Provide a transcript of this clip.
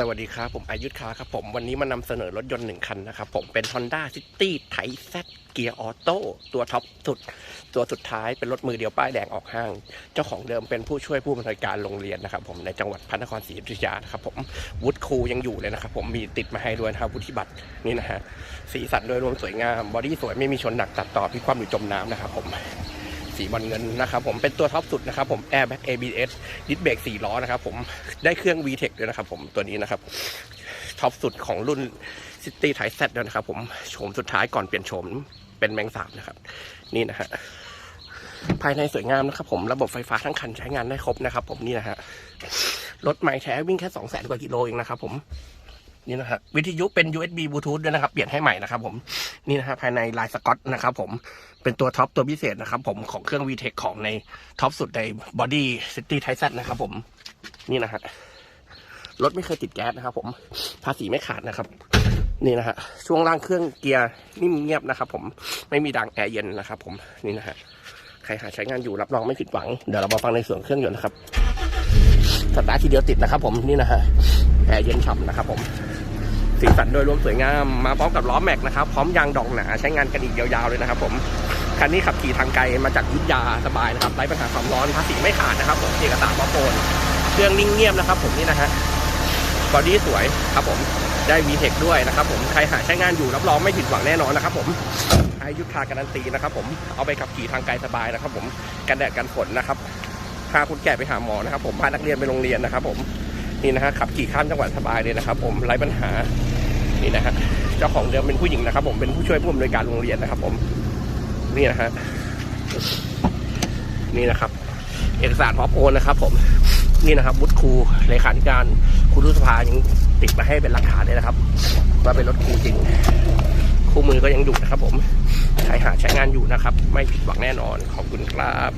สวัสดีครับ ผมอายุทธคาครับผม วันนี้มานำเสนอรถยนต์หนึ่งคันนะครับผมเป็น Honda City ไทแซเกียร์ออโต้ตัวท็อปสุด ตัวสุดท้ายเป็นรถมือเดียวป้ายแดงออกห้าง เจ้าของเดิมเป็นผู้ช่วยผู้บริการโรงเรียนนะครับ ผมในจังหวัดพระนครศรีอยุธยานะครับผมวุฒิครูยังอยู่เลยนะครับผมมีติดมาให้ด้วยนะครับวุฒิบัตรนี่นะฮะสีสันโดยรวมสวยงามบอดี้สวยไม่มีชนหนักตัดต่อพิความหรือจมน้ำนะครับผม สีบอลเงินนะครับผมเป็นตัวท็อปสุดนะครับผม Airbag ABS ดิสเบรก4ล้อนะครับผมได้เครื่อง VTEC ด้วยนะครับผมตัวนี้นะครับท็อปสุดของรุ่น City ไท Z ด้วยนะครับผมโฉมสุดท้ายก่อนเปลี่ยนโฉมเป็นแมงสาบนะครับ นี่นะฮะภายในสวยงามนะครับผมระบบไฟฟ้าทั้งคันใช้งานได้ครบนะครับ ผมนี่นะฮะรถใหม่แท้วิ่งแค่2 0 0 0 0 0กว่ากิโลเองนะครับผม นี่นะฮะวิทยุเป็น USB Bluetooth ด้วยนะครับ เปลี่ยนให้ใหม่นะครับผมนี่นะฮะภายในลายสกอตนะครับผมเป็นตัวท็อปตัวพิเศษนะครับผมของเครื่อง VTEC ของในท็อปสุดในบอดี้ซิตี้ไทซันนะครับผมนี่นะฮะรถไม่เคยติดแก๊สนะครับ ผมภาษีไม่ขาดนะครับ นี่นะฮะช่วงล่างเครื่องเกียร์นิ่มเงียบนะครับ ผมไม่มีดังแอร์เย็นนะครับผมนี่นะฮะใครหาใช้งานอยู่รับรองไม่ผิดหวังเดี๋ยวเรามาฟังในส่วนเครื่องยนต์นะครับสตาร์ททีเดียวติดนะครับ ผมนี่นะฮะแอร์เย็นฉ่ำนะครับผม สีสันโดยรวมสวยงาม มาพร้อมกับล้อแม็กนะครับ พร้อมยางดอกหนาใช้งานกันอีกยาวๆเลยนะครับผม คันนี้ขับขี่ทางไกลมาจากยุทธยาสบายนะครับไร้ปัญหาความร้อนภาษีไม่ขาดนะครับผมเอกสารบอโฟนเครื่องนิ่งเงียบนะครับ ผมนี่นะฮะบอดี้สวยครับผมได้ VTEC ด้วยนะครับผมใครหาใช้งานอยู่รับรองไม่ผิดหวังแน่นอนนะครับผมอายุทธาการันตีนะครับผมเอาไปขับขี่ทางไกลสบายนะครับ ผมกันแดดกันฝนนะครับพาคุณแก่ไปหาหมอนะครับ ผมพานักเรียนไปโรงเรียนนะครับ ผม นี่นะฮะขับขี่ข้ามจังหวัดสบายเลยนะครับ ผมไร้ปัญหานี่นะฮะเจ้าของเดิมเป็นผู้หญิงนะครับ ผมเป็นผู้ช่วยผู้อำนวยการโรงเรียนนะครับ ผมนี่นะฮะนี่นะครับ เอกสารพร้อมโอนนะครับ ผมนี่นะครับวุฒิครูเลขาธิการครูรุสภายังติดมาให้เป็นหลักฐานเลยนะครับว่าเป็นรถครูจริงคู่มือก็ยังอยู่นะครับ ผมใครหาใช้งานอยู่นะครับ ไม่ผิดหวังแน่นอนขอบคุณครับ